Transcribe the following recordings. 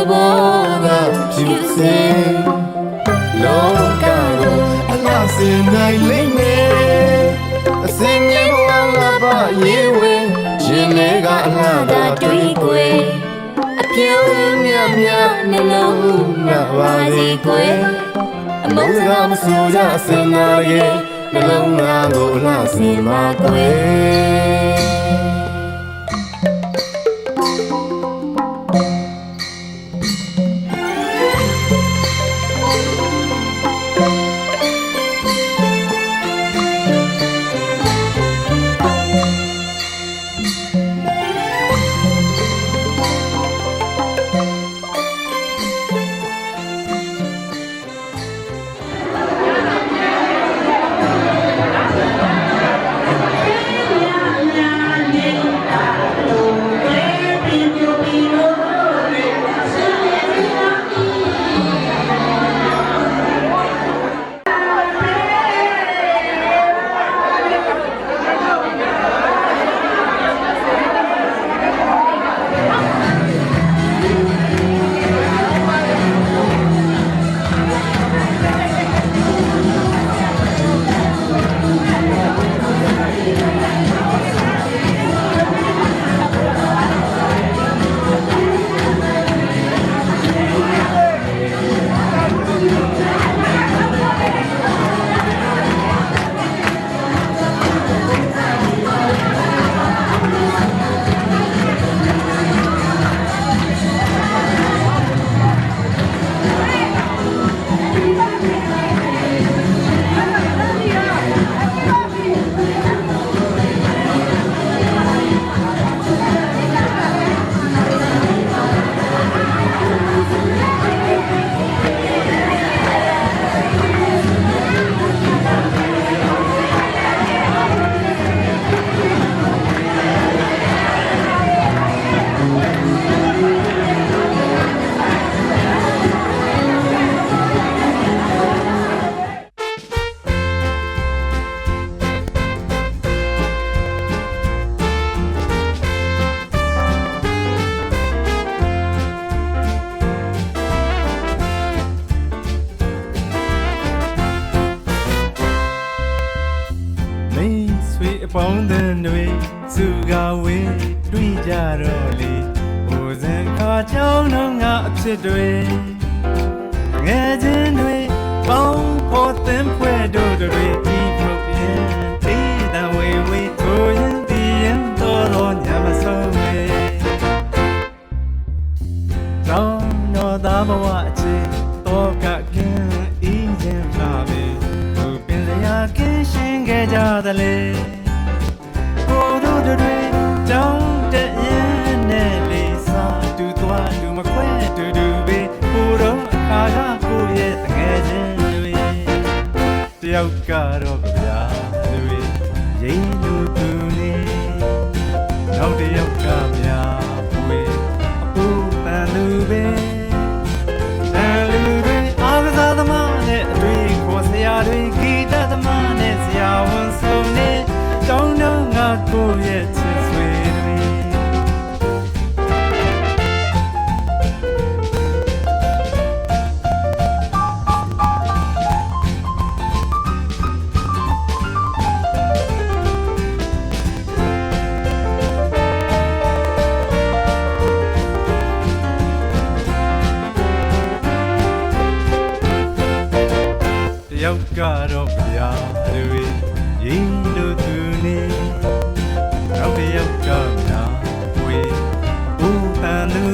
ကဘောကဖြူစင်လောကကိုအလားစင်နိုင်လိမ့်မယ်အစင်မြေဘဝငါပါရေးဝဲရှင်လေးကအလားသာတွေးကွယ်အပြုံးမြမြနှလုံးငါပါစီကွယ်အမုန်းစကားမဆိုကြအစင်နာရဲ့နှလုံးသားကိုအလားစင်ပါကွယ် စဉ်ခါချောင်းတော့ငါအဖြစ်တွေငယ်ချင်းတွေပေါင်းဖို့သင်ဖွဲ့တို့တွေဒီဖုတ်ပြန်တေးတဝေဝေးကိုရင်ဒီရင်တော်တော်ညမဆုံးမေတောင်းတော်သားဘဝအချစ်တော့ကကင်းအင်းချင်းလာပြီသူပင်စရာကင်းရှင်းခဲ့ကြသလဲ တ ကတော့ဗျာတွေရင်တို့သူနေနောက်တယောက်ကများဝေးဦးပန်လူ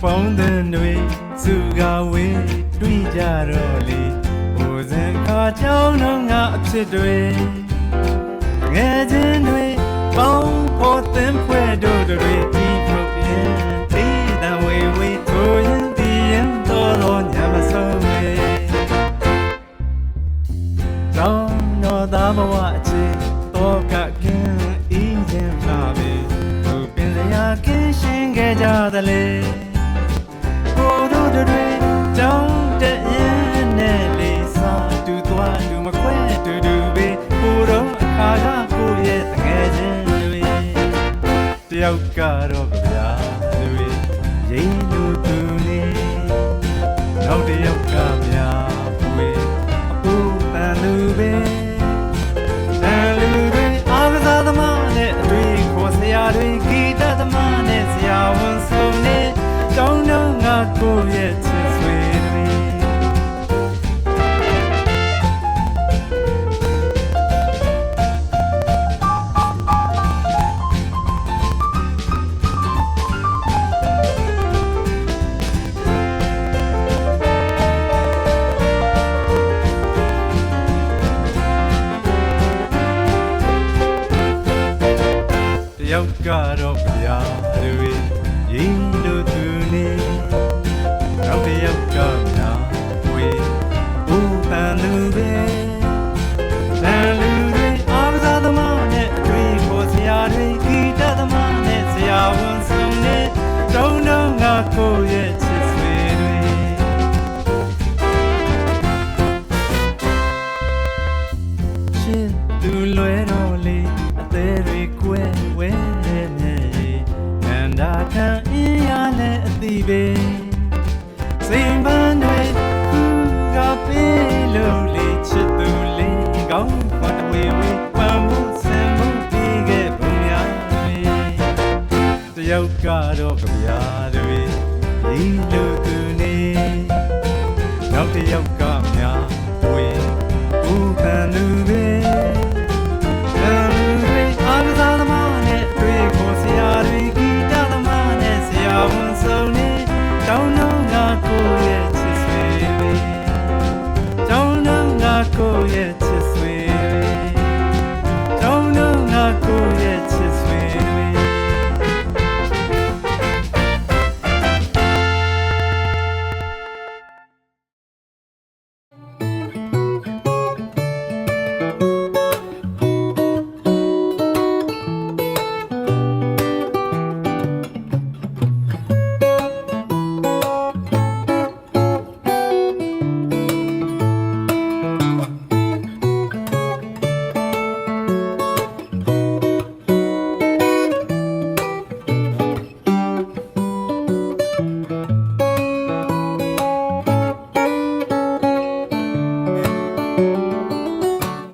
ဖုံးတဲ့တွေစုကဝေးတွေ့ကြတော့လေဟိုစံခါချောင်းတော့ငါအဖြစ်တွေငယ်ချင်းတွေပေါင်းဖို့သင်ဖွဲ့တို့တွေဒီထုတ်ပြန် ကာလကိုရဲ့တကယ်ချင်းတွေတယောက်ကတော့ကြပြာတွေရင်းလို့သူ ကတော့ဗျာတွေရင်းတ စိမ်ပန်းတွေခုကပေးလို့လေချစ်သူလေးကောင်းမတဝေဝေပန်းမှုစင်မှုပြီးခဲ့ပုံများတွေတယောက်ကတော့ကြပြားတွေဒီလူကနေနောက်တယောက်